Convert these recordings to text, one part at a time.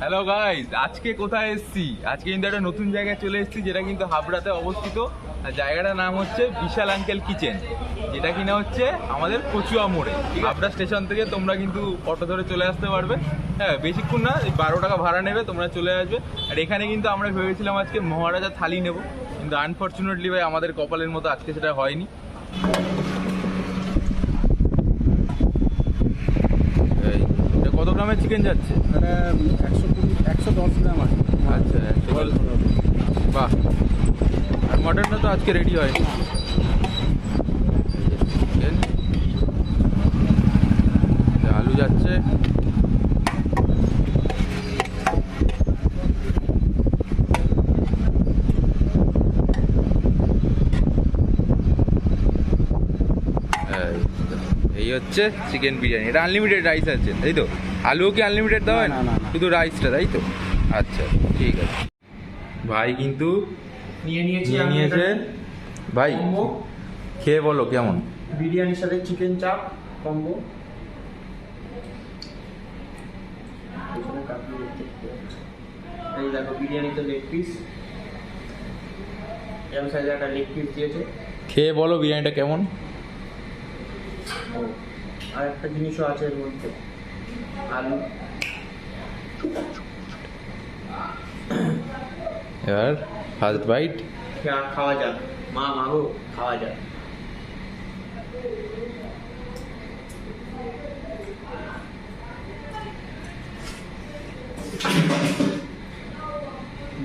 Hello guys আজকে কোথায় এসেছি? আজকে কিন্তু একটা নতুন জায়গায় চলে এসেছি যেটা কিন্তু হাবড়াতে অবস্থিত। আর জায়গাটার নাম হচ্ছে বিশাল আঙ্কেল কিচেন যেটা কিনা হচ্ছে আমাদের কচুয়া মোড়ে। হাবড়া স্টেশন থেকে তোমরা কিন্তু অটো ধরে চলে আসতে পারবে। হ্যাঁ বেশিক্ষণ না বারো টাকা ভাড়া নেবে তোমরা চলে আসবে। আর এখানে কিন্তু আমরা ভেবেছিলাম আজকে মহারাজা থালি নেব। কিন্তু আনফর্চুনেটলি ভাই আমাদের কপালের মতো আজকে সেটা হয়নি। এই, গ্রামের চিকেন যাচ্ছে? একশো কুড়ি একশো দশ গ্রাম আছে। আচ্ছা বাহ। আর মটনটা তো আজকে রেডি হয়। আলু যাচ্ছে। এই এই হচ্ছে চিকেন বিরিয়ানি। এটা আনলিমিটেড রাইস আছে তাই তো? আলুও কি আনলিমিটেড দেওয়া হয়? না। শুধু রাইসটা তাই তো? আচ্ছা ঠিক আছে। ভাই কিন্তু নিয়ে নিয়েছি নিয়েছে। ভাই খেয়ে বলো কেমন? বিরিয়ানির সাথে চিকেন চাপ কম্বো এই দেখো বিরিয়ানিতে লেগ পিস এম সাইজে একটা লেগ পিস দিয়েছে। খেয়ে বলো বিরিয়ানিটা কেমন? আর একটা জিনিসও আছে এর মধ্যে। আলু এবার ফার্স্ট বাইট খাওয়া যাক মা মাগো খাওয়া যাক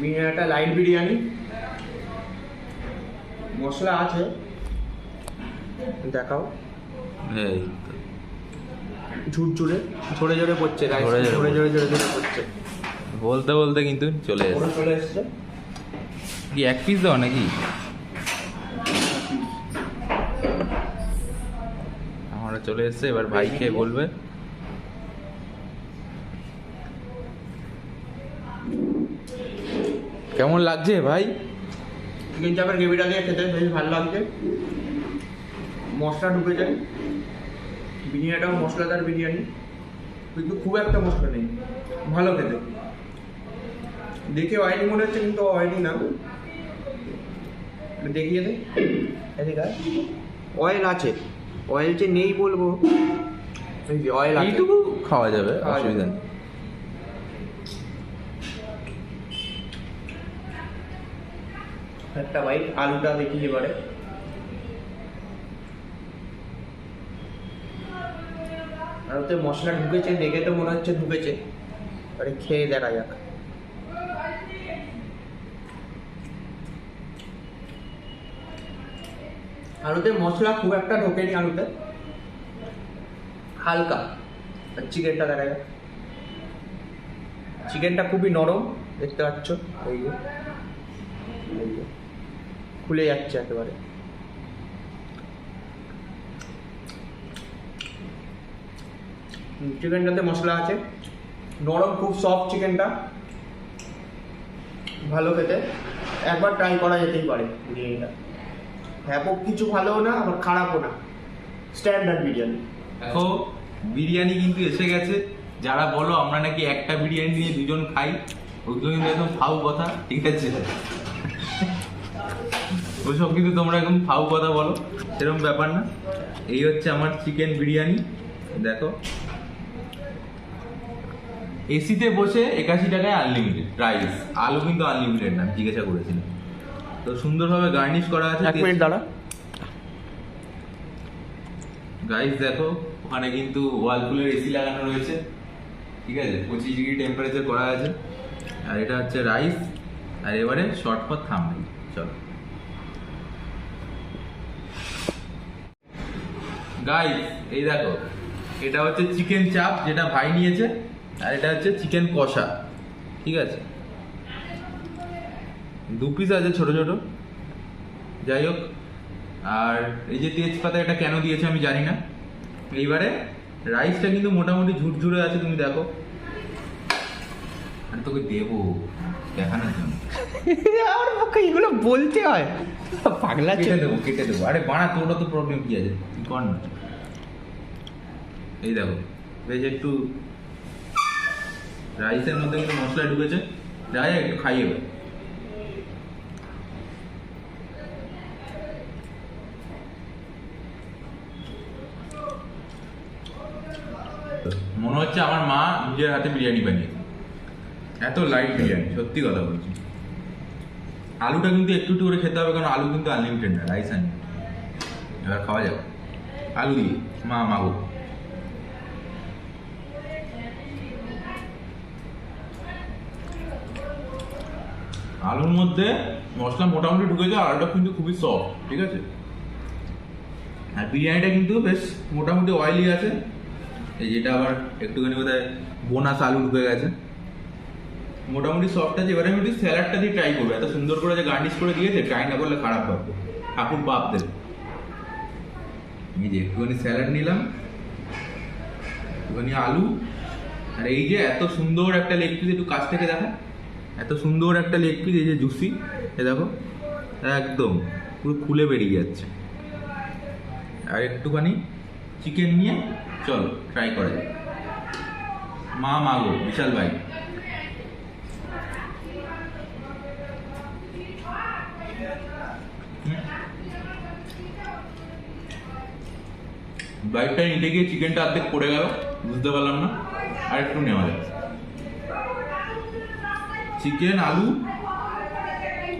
বিরিয়ানিটা লাইট বিরিয়ানি মশলা আছে দেখাও এই ঝুরঝুরে ঝরে ঝরে পড়ছে রাইস ঝরে ঝরে ঝরে ঝরে ঝরে পড়ছে। বলতে বলতে কিন্তু চলে ওরা চলে এসছে। কি এক পিস দাও নাকি? আমরা চলে এসছে এবার ভাই খেয়ে বলবে। কেমন লাগছে ভাই? চিকেন চাপের গ্রেভিটা দিয়ে খেতে বেশ ভালো লাগছে। মশলা ঢুকে যায় বিরিয়ানিটাও মশলাদার বিরিয়ানি কিন্তু খুব একটা মশলা নেই। ভালো খেতে। দেখে অয়েলি মনে হচ্ছে কিন্তু অয়েলি না। দেখিয়ে দে। এদিকে অয়েল আছে। অয়েল যে নেই বলব অয়েল আছে। এইটুকু খাওয়া যাবে। অসুবিধা নেই। একটা বাইট আলুটা দেখি এবারে। আর ওতে মশলা ঢুকেছে, দেখে তো মনে হচ্ছে ঢুকেছে। এবারে খেয়ে দেখা যাক। আলুতে মশলা খুব একটা ঢোকেনি আলুতে। হালকা। আর চিকেনটা দেখা যাক। চিকেনটা খুবই নরম, দেখতে পাচ্ছ? এই। খুলে যাচ্ছে একেবারে। চিকেনটাতে মশলা আছে। নরম, খুব সফট চিকেনটা ভালো খেতে। একবার ট্রাই করা যেতেই পারে বিরিয়ানিটা। ব্যাপক কিছু ভালোও না, আবার খারাপও না। স্ট্যান্ডার্ড বিরিয়ানি। দেখো, বিরিয়ানি কিন্তু এসে গেছে। যারা বলো, আমরা নাকি একটা বিরিয়ানি নিয়ে দুজন খাই। ওগুলো কিন্তু একদম ফাউ কথা, ঠিক আছে? ওসব কিন্তু তোমরা একদম ফাউ কথা বলো, সেরকম ব্যাপার না। এই হচ্ছে আমার চিকেন বিরিয়ানি। দেখো এসিতে বসে একাশি টাকায় আনলিমিটেড রাইস আলু কিন্তু আনলিমিটেড না জিজ্ঞাসা করেছিলাম। তো সুন্দরভাবে গার্নিশ করা আছে এক মিনিট দাঁড়া। গাইস দেখো ওখানে কিন্তু ওয়ালপুলের এসি লাগানো রয়েছে। ঠিক আছে? পঁচিশ ডিগ্রি টেম্পারেচার করা আছে। আর এটা হচ্ছে রাইস আর এবারে শর্ট পর থামবে চলো। গাইস এই দেখো এটা হচ্ছে চিকেন চাপ যেটা ভাই নিয়েছে। আর এটা হচ্ছে চিকেন কষা ঠিক আছে? দু পিস আছে ছোট ছোট। যাই হোক আর এই যে তেজপাতা এটা কেন দিয়েছে আমি জানি না। এইবারে রাইসটা কিন্তু মোটামুটি ঝুরঝুরে আছে তুমি দেখো। আমি তোকে দেবো দেখানোর জন্য। আমার পক্ষে এগুলো বলতে হয়। পাগলা কেটে দেবো কেটে দেবো। আরে বানা তোরও তো প্রবলেম কি আছে? কর না। এই দেখো বেশ একটু রাইসের মধ্যে কিন্তু মশলা ঢুকেছে। হোক, একটু খাইয়ে। মনে হচ্ছে আমার মা নিজের হাতে বিরিয়ানি বানিয়েছে। এত লাইট বিরিয়ানি সত্যি কথা বলছি। আলুটা কিন্তু একটু একটু করে খেতে হবে কারণ আলু কিন্তু আনলিমিটেড না রাইস আনলিমিটেড এবার খাওয়া যাবে আলু দিয়ে মা মাগো। আলুর মধ্যে মশলা মোটামুটি ঢুকেছে আর আলুটা কিন্তু খুবই সফট ঠিক আছে? আর বিরিয়ানিটা কিন্তু বেশ মোটামুটি অয়েলি আছে। এই যেটা আবার একটুখানি বোধহয় বোনাস আলু ঢুকে গেছে। মোটামুটি সফট আছে, এবারে আমি একটু স্যালাডটা দিয়ে ট্রাই করব। এত সুন্দর করে যে গার্নিশ করে দিয়েছে ট্রাই না করলে খারাপ ভাববো ঠাকুর বাপ দেবে এই যে একটুখানি স্যালাড নিলাম, একটুখানি আলু, আর এই যে এত সুন্দর একটা লেগ পিস একটু কাছ থেকে দেখা। এত সুন্দর একটা লেগ পিস এই যে জুসি এ দেখো, একদম পুরো খুলে বেরিয়ে যাচ্ছে। আর একটুখানি চিকেন নিয়ে চলো ট্রাই করা যায় মা মাগো বিশাল ভাই। বাইকটা নিতে গিয়ে চিকেনটা অর্ধেক পড়ে গেল, বুঝতে পারলাম না। আর একটু নেওয়া যায় চিকেন আলু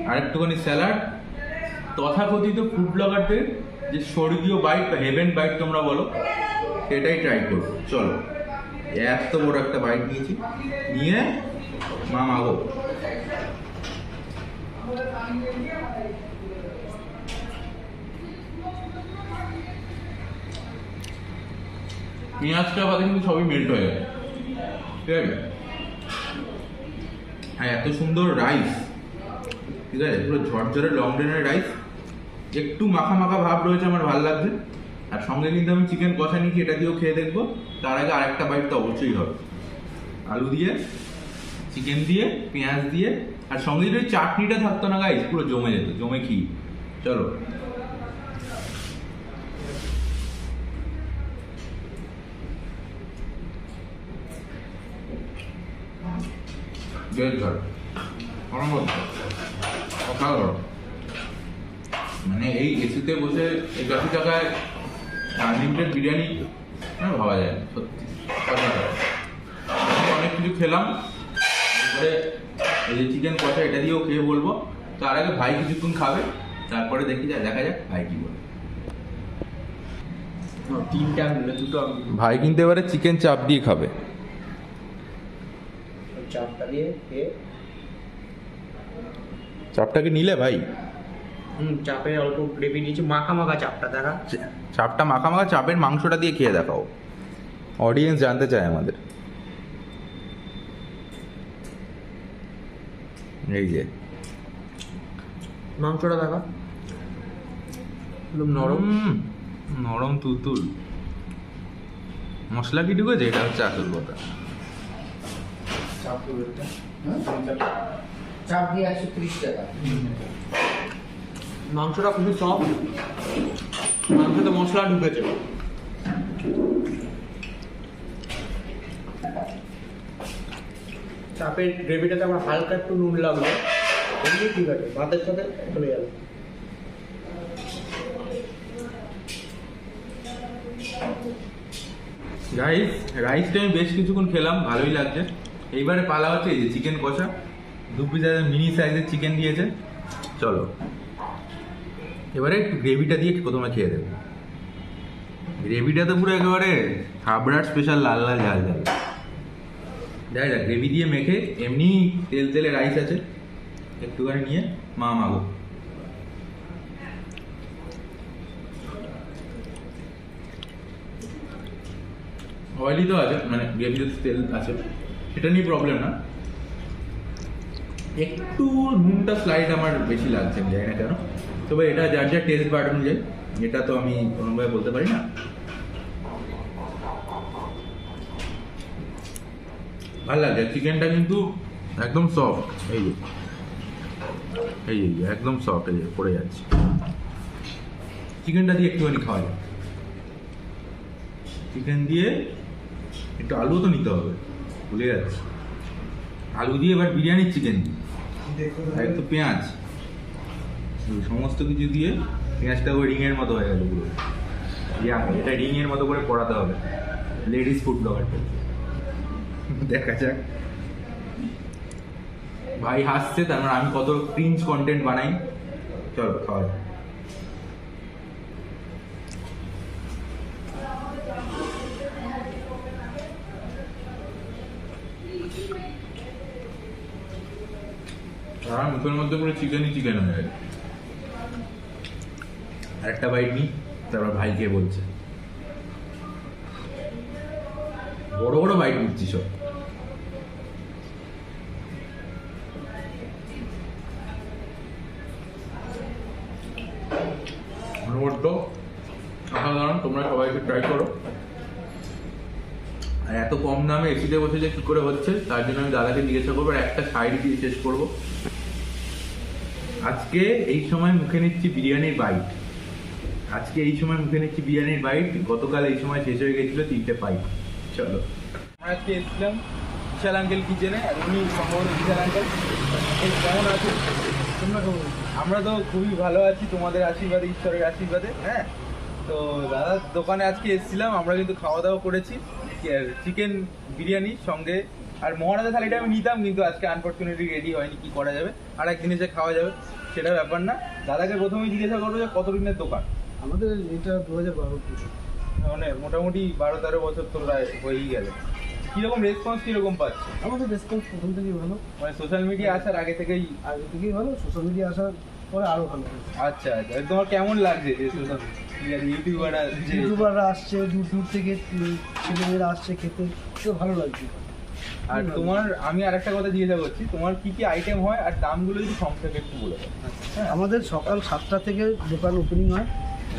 আর একটুখানি স্যালাড তথাকথিত ফুড ব্লগারদের যে স্বর্গীয় বাইট বা হেভেন বাইট তোমরা বলো, সেটাই ট্রাই করো। চলো, এত বড় একটা বাইট নিয়েছি। নিয়ে মা মাগো। পেঁয়াজটা বাদে কিন্তু সবই মেল্ট হয়ে যাবে ঠিক আছে? আর এত সুন্দর রাইস ঠিক আছে? পুরো ঝরঝরে লং ডিনের রাইস একটু মাখা মাখা ভাব রয়েছে আমার, ভালো লাগছে। আর সঙ্গে কিন্তু আমি চিকেন কষা নিয়েছি, এটা দিয়েও খেয়ে দেখব। তার আগে আরেকটা বাইট তো অবশ্যই হবে। আলু দিয়ে চিকেন দিয়ে, পেঁয়াজ দিয়ে, আর সঙ্গে যদি চাটনিটা থাকতো না গাইস পুরো জমে যেত, জমে কি চলো। অনবদ্য অসাধারণ মানে এই এসিতে বসে এই দশ টাকায় আনলিমিটেড বিরিয়ানি হ্যাঁ ভাবা যায় সত্যি। আমি অনেক কিছু খেলাম। এই যে চিকেন কষা এটা দিয়েও খেয়ে বলব। তার আগে ভাই কিছুক্ষণ খাবে তারপরে দেখি যায় দেখা যাক ভাই কি বলে। ভাই কিন্তু এবারে চিকেন চাপ দিয়ে খাবে। চারটা দিয়ে খেয়ে চাপটাকে নিলে ভাই। হুম চাপে অল্প গ্রেভি নিয়েছি। মাখা মাখা চাপটা দেখা চাপটা মাখা মাখা চাপের মাংসটা দিয়ে খেয়ে দেখাও। অডিয়েন্স জানতে চায় আমাদের। এই যে। মাংসটা দেখা। একদম নরম। নরম তুলতুল। মশলা কি ঢুকেছে? এটা হচ্ছে আসল কথা। চাপ হ্যাঁ? চাপ। দিয়ে একশো তিরিশ টাকা। মাংসটা খুবই সফট মাংসতে মশলা ঢুকেছে। চাপের গ্রেভিটাতে আমার হালকা একটু নুন লাগল। এমনি ঠিক আছে ভাতের সাথে চলে যাবে। রাইস রাইসটা আমি বেশ কিছুক্ষণ খেলাম ভালোই লাগছে। এইবারে পালা হচ্ছে এই যে চিকেন কষা। দু পিস মিনি সাইজের চিকেন দিয়েছে। চলো। এবারে গ্রেভিটা দিয়ে প্রথমে খেয়ে দেবো গ্রেভিটা তো পুরো একেবারে হাবড়ার স্পেশাল লাল লাল ঝাল ঝাল। দেখা যাক গ্রেভি দিয়ে মেখে এমনি তেল তেলে রাইস আছে। একটুখানি নিয়ে মা মাগো। অয়েলি তো আছে মানে গ্রেভিতে তেল আছে। সেটা নিয়ে প্রবলেম না। একটু নুনটা স্লাইড আমার বেশি লাগছে আমি জানি না কেন। তবে এটা যার যার টেস্ট বার্ড অনুযায়ী এটা তো আমি কোনোভাবে বলতে পারি না। ভালো লাগছে চিকেনটা কিন্তু একদম সফট এই যে। এই যে, একদম সফট এই পড়ে যাচ্ছে। চিকেনটা দিয়ে একটুখানি খাওয়া যায় চিকেন দিয়ে একটু আলুও তো নিতে হবে। ভুলে যাচ্ছি। আলু দিয়ে এবার বিরিয়ানির চিকেন আর একটু পেঁয়াজ। সমস্ত কিছু দিয়ে পেঁয়াজটা ওই রিংয়ের মতো হয়ে গেল পুরো। এটা রিংয়ের মতো করে পড়াতে হবে। লেডিস ফুড ব্লগারটা দেখা যাক। ভাই হাসছে, তার মানে আমি কত ক্রিঞ্জ কন্টেন্ট বানাই। চলো, খাওয়া আর মুখের মধ্যে পুরো চিকেনই চিকেন হয়ে গেছে আরেকটা বাইট নিই তারপর ভাইকে বলছে। বড় বড় বাইট নিচ্ছি সব। তোমরা ট্রাই করো। আর এত কম দামে এসিতে বসে যে কি করে হচ্ছে, তার জন্য আমি দাদাকে জিজ্ঞাসা করব, আর একটা সাইড দিয়ে শেষ করব। আজকে এই সময় মুখে নিচ্ছি বিরিয়ানির বাইট আজকে এই সময় মুখে নিচ্ছি বিরিয়ানির বাইট গতকাল এই সময় শেষ হয়ে গেছিল তিনটে পাইপ চলো। আমরা আজকে এসেছিলাম বিশাল আঙ্কেল কিচেনে আর উনি সম্ভবত বিশাল আঙ্কেল কেমন তোমরা কেমন আমরা তো খুবই ভালো আছি তোমাদের আশীর্বাদে ঈশ্বরের আশীর্বাদে হ্যাঁ? তো দাদার দোকানে আজকে এসেছিলাম আমরা কিন্তু খাওয়া দাওয়া করেছি চিকেন বিরিয়ানি সঙ্গে আর মহারাজা থালিটা আমি নিতাম কিন্তু আজকে আনফর্চুনেটলি রেডি হয়নি কি করা যাবে আর একদিন এসে খাওয়া যাবে সেটা ব্যাপার না। দাদাকে প্রথমেই জিজ্ঞাসা করব যে কত দিনের দোকান? আমাদের এটা দু হাজার বারো মানে মোটামুটি বারো তেরো বছর তো প্রায় হয়েই গেল। কীরকম রেসপন্স কীরকম পাচ্ছে? আমাদের রেসপন্স প্রথম থেকেই ভালো। মানে সোশ্যাল মিডিয়া আসার আগে থেকেই আগে থেকেই ভালো সোশ্যাল মিডিয়া আসার পরে আরও ভালো। আচ্ছা আচ্ছা। তোমার কেমন লাগছে যে সোশ্যাল ইউটিউবাররা ইউটিউবাররা আসছে দূর দূর থেকে ছেলেমেয়েরা আসছে খেতে খুব ভালো লাগছে। আর তোমার আমি আর একটা কথা জিজ্ঞাসা করছি তোমার কি কি আইটেম হয় আর দামগুলো যদি সংক্ষেপে একটু বলে হ্যাঁ। আমাদের সকাল সাতটা থেকে দোকান ওপেনিং হয়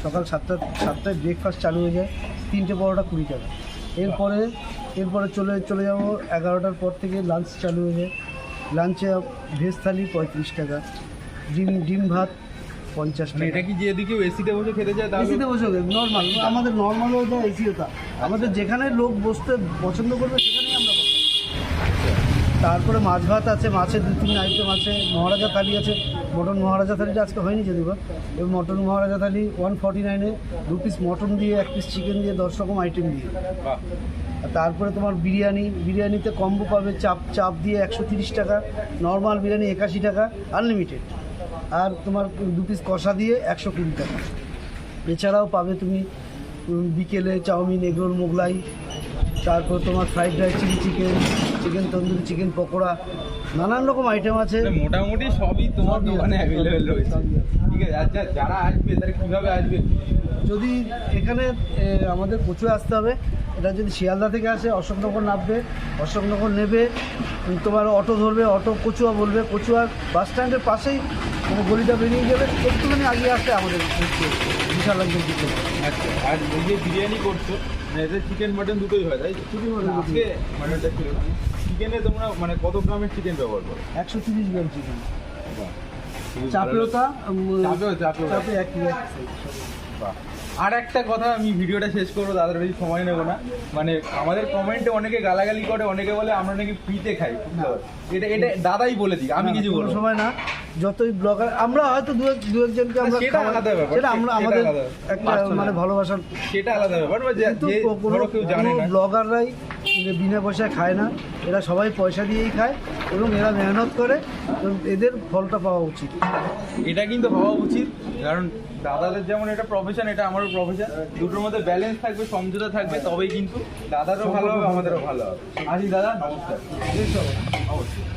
সকাল সাতটা সাতটায় ব্রেকফাস্ট চালু হয়ে যায় তিনটে পরোটা কুড়ি টাকা। এরপরে এরপরে চলে চলে যাব এগারোটার পর থেকে লাঞ্চ চালু হয়ে যায়। লাঞ্চে ভেজ থালি পঁয়ত্রিশ টাকা ডিম ডিম ভাত পঞ্চাশ মানে টাকা। এটা কি যদি কেউ এসিতে বসে খেতে চায় এসিতে বসে নর্মাল আমাদের নর্মালও ওটা এসিও তা। আমাদের যেখানে লোক বসতে পছন্দ করবে সেখানেই আমরা তারপরে মাছ ভাত আছে মাছের দু তিন আইটেম আছে মহারাজা থালি আছে মটন মহারাজা থালিটা আজকে হয়নি যদি বা এবং mutton Maharaja thali one forty নাইনে দু পিস মটন দিয়ে এক পিস চিকেন দিয়ে দশ রকম আইটেম দিয়ে। আর তারপরে তোমার বিরিয়ানি বিরিয়ানিতে কম্বো পাবে চাপ চাপ দিয়ে একশো তিরিশ টাকা নর্মাল বিরিয়ানি একাশি টাকা আনলিমিটেড আর তোমার দু পিস কষা দিয়ে একশো কুড়ি টাকা। এছাড়াও পাবে তুমি বিকেলে চাউমিন এগরোল মোগলাই তারপর তোমার fried rice chilli chicken chicken tandoori chicken pakora নানান রকম আইটেম আছে। মানে মোটামুটি সবই তোমার দোকানে অ্যাভেলেবেল রয়েছে। ঠিক আছে আচ্ছা যারা আসবে তারা কীভাবে আসবে? যদি এখানে আমাদের প্রচুর আসতে হবে এটা যদি শিয়ালদা থেকে আসে অশোকনগর নামবে অশোকনগর নেবে তোমার অটো ধরবে অটো কচুয়া বলবে কচুয়ার বাস স্ট্যান্ডের পাশেই গলিটা বেরিয়ে যাবে একটুখানি আগে আসতে আমাদের। বিশাল একজন আচ্ছা আর এই যে বিরিয়ানি করছ এতে চিকেন মাটন দুটোই হয় তাই আজকে মাটনটা ছিল চিকেনে তোমরা মানে কত গ্রামের চিকেন ব্যবহার করো? একশো তিরিশ গ্রাম চিকেন ভালো চাপেও চাপেও। চাপে এক বাহ। আর একটা কথা আমি ভিডিওটা শেষ করব দাদার বেশি সময় নেব না। মানে আমাদের কমেন্টে অনেকে গালাগালি করে অনেকে বলে আমরা নাকি ফ্রিতে খাই এটা এটা দাদাই বলে দিই আমি কিছু বলব সময় না যতই ব্লগার আমরা হয়তো দু দু একজনকে আমরা সেটা আলাদা ব্যাপার, সেটা আমরা আমাদের। একটা মানে ভালোবাসার সেটা আলাদা ব্যাপার বা যে কিন্তু কোনো কেউ জানে না। ব্লগাররাই বিনা পয়সায় খায় না এরা সবাই পয়সা দিয়েই খায় এবং এরা মেহনত করে এবং এদের ফলটা পাওয়া উচিত। এটা কিন্তু হওয়া উচিত কারণ দাদাদের যেমন এটা প্রফেশন এটা আমারও প্রফেশন দুটোর মধ্যে ব্যালেন্স থাকবে, সমঝোতা থাকবে, তবেই কিন্তু দাদারও ভালো হবে, আমাদেরও ভালো হবে। আসি দাদা, নমস্কার। অবশ্যই